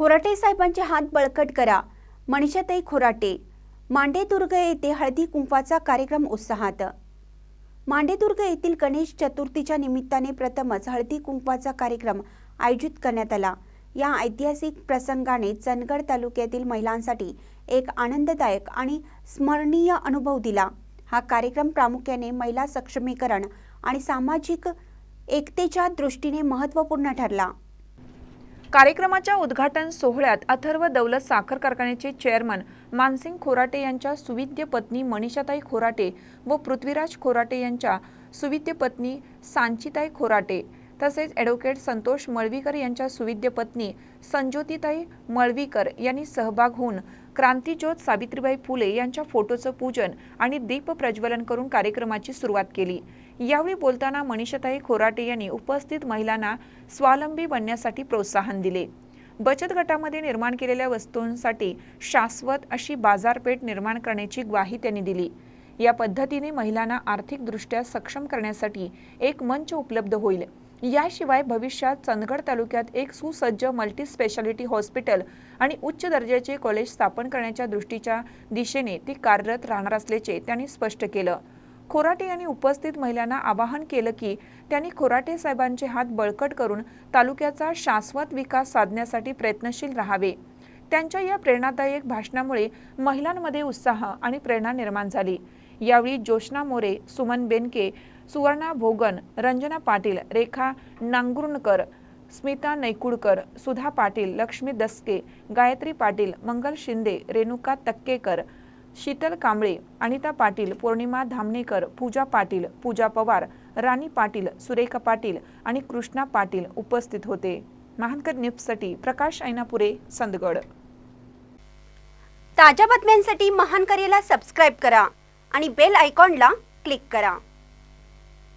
खोराटे साहेबांचे हात बळकट करा. मनीषाताई खोराटे. मांडेदुर्ग येथे हळदी कुंकवाचा कार्यक्रम उत्साहात. मांडेदुर्ग येथील गणेश चतुर्थीच्या निमित्ताने प्रथमच हळदी कुंकवाचा कार्यक्रम आयोजित करण्यात आला. या ऐतिहासिक प्रसंगाने चंदगड तालुक्यातील महिलांसाठी एक आनंददायक आणि स्मरणीय अनुभव दिला. हा कार्यक्रम प्रामुख्याने महिला सक्षमीकरण आणि सामाजिक एकतेच्या दृष्टीने महत्त्वपूर्ण ठरला. कार्यक्रमाच्या उद्घाटन सोहळ्यात अथर्व दौलत साखर कारखान्याचे चेअरमन मानसिंग खोराटे यांच्या सुविद्य पत्नी मनीषाताई खोराटे व पृथ्वीराज खोराटे यांच्या सुविद्य पत्नी सांचिताई खोराटे तसेच ॲडव्होकेट संतोष मळवीकर यांच्या सुविद्य पत्नी संज्योतिताई मळवीकर यांनी सहभाग होऊन क्रांतीज्योत सावित्रीबाई फुले यांच्या फोटोचं पूजन आणि दीप प्रज्वलन करून कार्यक्रमाची सुरुवात केली. यावेळी बोलताना मनीषाताई खोराटे यांनी उपस्थित महिलांना स्वावलंबी बनण्यासाठी प्रोत्साहन दिले. बचत गटामध्ये निर्माण केलेल्या वस्तूंसाठी शाश्वत अशी बाजारपेठ निर्माण करण्याची ग्वाही त्यांनी दिली. या पद्धतीने महिलांना आर्थिकदृष्ट्या सक्षम करण्यासाठी एक मंच उपलब्ध होईल. याशिवाय भविष्यात चंदगड तालुक्यात एक सुसज्ज मल्टी स्पेशालिटी हॉस्पिटल आणि उच्च दर्जाचे कॉलेज स्थापन करण्याच्या दृष्टीच्या दिशेने ती कार्यरत राहणार असल्याचे त्यांनी स्पष्ट केलं. खोराटे यांनी उपस्थित महिलांना आवाहन केलं की त्यांनी खोराटे साहेबांचे हात बळकट करून तालुक्याचा शाश्वत विकास साधण्यासाठी प्रयत्नशील राहावे. त्यांच्या या प्रेरणादायक भाषणामुळे महिलांमध्ये उत्साह आणि प्रेरणा निर्माण झाली. यावेळी जोशना मोरे सुमन बेनके सुवर्णा भोगन रंजना पाटील रेखा नांगरुणकर स्मिता नैकुडकर सुधा पाटील लक्ष्मी दसके गायत्री पाटील मंगल शिंदे रेणुका तक्केकर शीतल कांबळे अनिता पाटील पौर्णिमा धामणेकर पूजा पाटील पूजा पवार राणी पाटील सुरेखा पाटील आणि कृष्णा पाटील उपस्थित होते. महानकर न्यूजसाठी प्रकाश ऐनापुरे संदगड. ताज्या बातम्यांसाठी महानकरेला सबस्क्राईब करा आणि बेल आयकॉनला क्लिक करा.